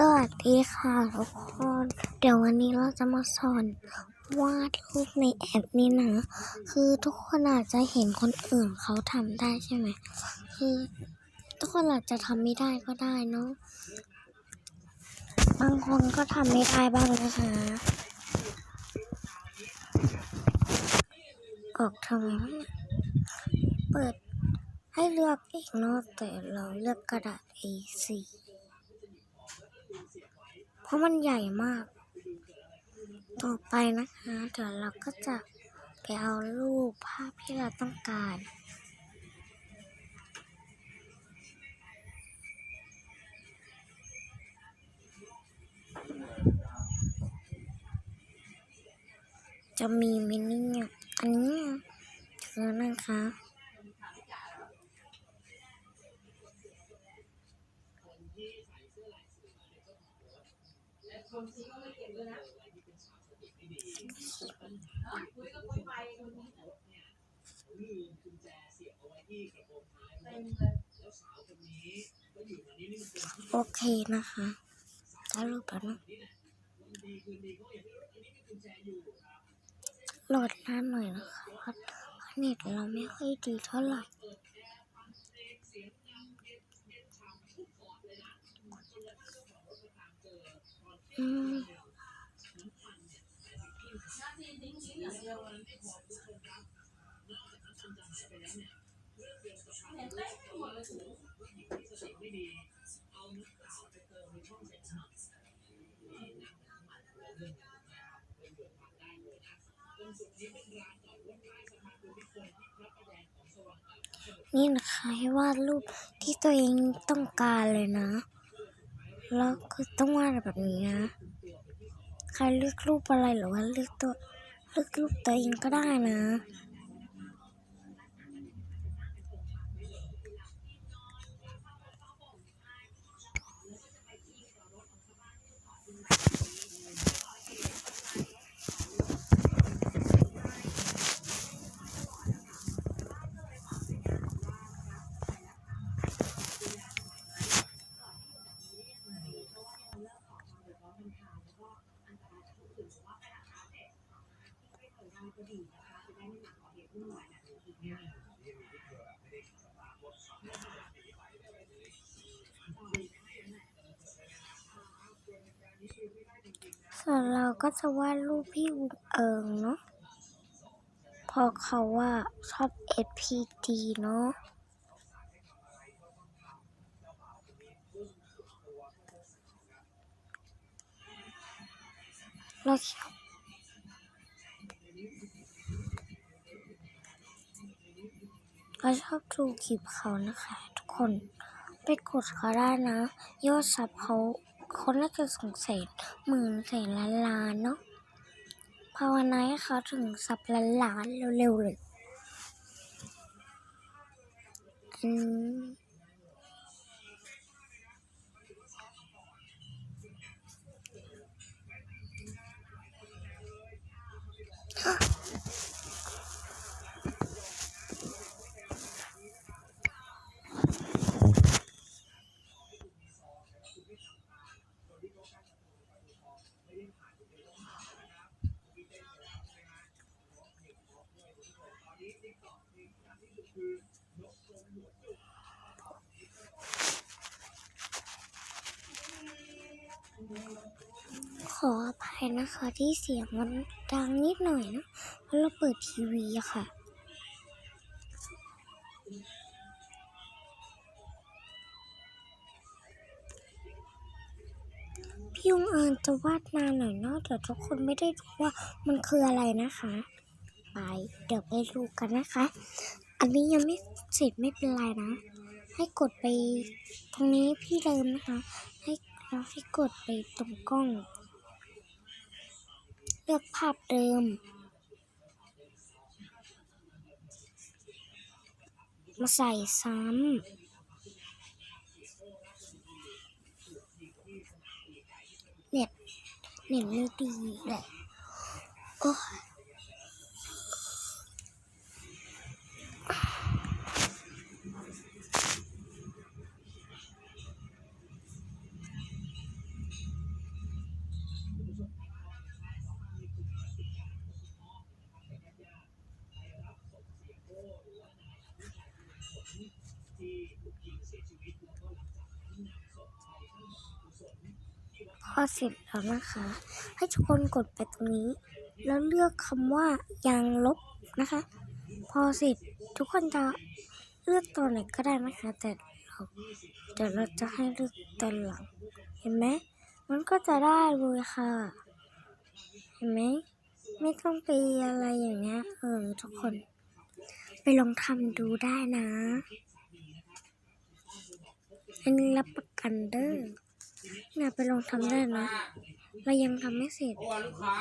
สวัสดีค่ะทุกคน เดี๋ยววันนี้เราจะมาสอนวาดรูปในแอปนี้นะ คือทุกคนอาจจะเห็นคนอื่นเขาทำได้ใช่ไหม คือทุกคนอาจจะทำไม่ได้ก็ได้เนาะ บางคนก็ทำไม่ได้บ้างนะคะ ออกทำไมวะเนี่ยเปิดให้เลือกอีกเนาะแต่เราเลือกกระดาษ A4 เพราะมันใหญ่มาก ต่อไปนะคะ เดี๋ยวเราก็จะไปเอารูปภาพที่เราต้องการจะมีมินิเนี่ยอันนี้คือนะคะ โอเคนะคะได้รูปแล้วนะโหลดนานหน่อยนะคะเพราะเน็ตเราไม่ค่อยดีเท่าไหร่ นี่นะคะให้วาดรูปที่ตัวเองต้องการเลยนะ แล้วก็ต้องวาดแบบนี้นะ ใครเลือกรูปอะไรหรือว่าเลือกตัวเลือกรูปตัวเองก็ได้นะ ส่วนเราก็จะวาดรูปพี่วุงเอิงเนาะพราะเขาว่าชอบ SPD เนาะเราชอ เราชอบดูคลิปเขานะคะ ทุกคนไปกดเขาได้นะ ยอดซับเขาคนน่าจะสงสัยหมื่นแสนล้านล้านเนาะภาวนาให้เขาถึงสับล้านล้านเร็วๆเลย อืม ขออภัยนะคะ ที่เสียงมันดังนิดหน่อยนะ เพราะเราเปิดทีวีอะค่ะ พี่ยงเอิญจะวาดนานหน่อยเนาะแต่ทุกคนไม่ได้รู้ว่ามันคืออะไรนะคะ ไป เดี๋ยวไปดูกันนะคะ อันนี้ยังไม่เสร็จไม่เป็นไรนะ ให้กดไปตรงนี้พี่เดิมนะคะ ให้เราให้กดไปตรงกล้อง เลือกภาพเดิม มาใส่ซ้ำเน็ตเน็ตไม่ดีเลยโอ้ อเสร็จแล้วนะคะ ให้ทุกคนกดไปตรงนี้ แล้วเลือกคำว่ายางลบนะคะ พอเสร็จทุกคนจะเลือกตัวไหนก็ได้นะคะ แต่เราเดี๋ยวเราจะให้เลือกตอนหลัง เห็นไหมมันก็จะได้เลยค่ะ เห็นไหมไม่ต้องไปอะไรอย่างเงี้ยเออทุกคน ไปลองทำดูได้นะ อันนี้รับประกันเด้อ น่าไปลองทำได้นะเรายังทำไม่เสร็จ เพราะว่าลูกค้า